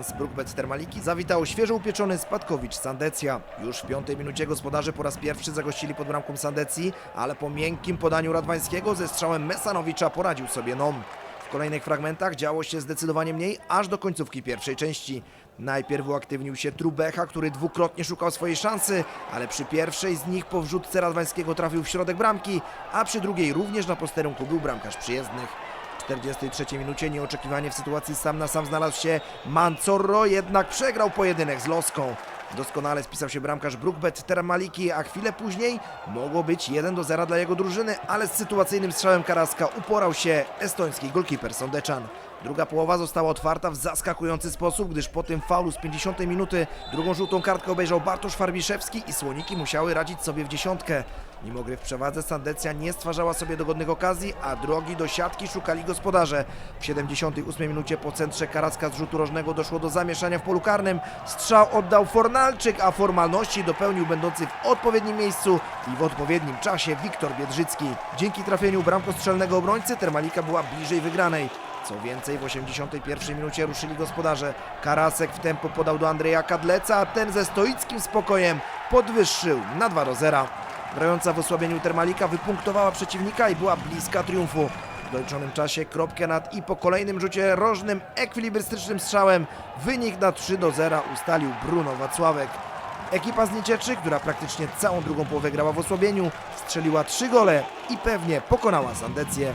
Z Brookbet Termaliki zawitał świeżo upieczony Spadkowicz Sandecja. Już w piątej minucie gospodarze po raz pierwszy zagościli pod bramką Sandecji, ale po miękkim podaniu Radwańskiego ze strzałem Mesanowicza poradził sobie Nom. W kolejnych fragmentach działo się zdecydowanie mniej, aż do końcówki pierwszej części. Najpierw uaktywnił się Trubecha, który dwukrotnie szukał swojej szansy, ale przy pierwszej z nich po wrzutce Radwańskiego trafił w środek bramki, a przy drugiej również na posterunku był bramkarz przyjezdnych. W 43 minucie nieoczekiwanie w sytuacji sam na sam znalazł się Mancorro, jednak przegrał pojedynek z Loską. Doskonale spisał się bramkarz Brookbet Termaliki, a chwilę później mogło być 1 do 0 dla jego drużyny, ale z sytuacyjnym strzałem Karaska uporał się estoński golkiper Sondeczan. Druga połowa została otwarta w zaskakujący sposób, gdyż po tym faulu z 50 minuty drugą żółtą kartkę obejrzał Bartosz Farbiszewski i Słoniki musiały radzić sobie w dziesiątkę. Mimo gry w przewadze Sandecja nie stwarzała sobie dogodnych okazji, a drogi do siatki szukali gospodarze. W 78 minucie po centrze Karacka z rzutu rożnego doszło do zamieszania w polu karnym. Strzał oddał Fornalczyk, a formalności dopełnił będący w odpowiednim miejscu i w odpowiednim czasie Wiktor Biedrzycki. Dzięki trafieniu bramkostrzelnego obrońcy Termalika była bliżej wygranej. Co więcej, w 81 minucie ruszyli gospodarze. Karasek w tempo podał do Andrzeja Kadleca, a ten ze stoickim spokojem podwyższył na 2 do 0. Grająca w osłabieniu Termalika wypunktowała przeciwnika i była bliska triumfu. W doliczonym czasie kropkę nad i po kolejnym rzucie rożnym ekwilibrystycznym strzałem wynik na 3 do 0 ustalił Bruno Wacławek. Ekipa z Niecieczy, która praktycznie całą drugą połowę grała w osłabieniu, strzeliła 3 gole i pewnie pokonała Sandecję.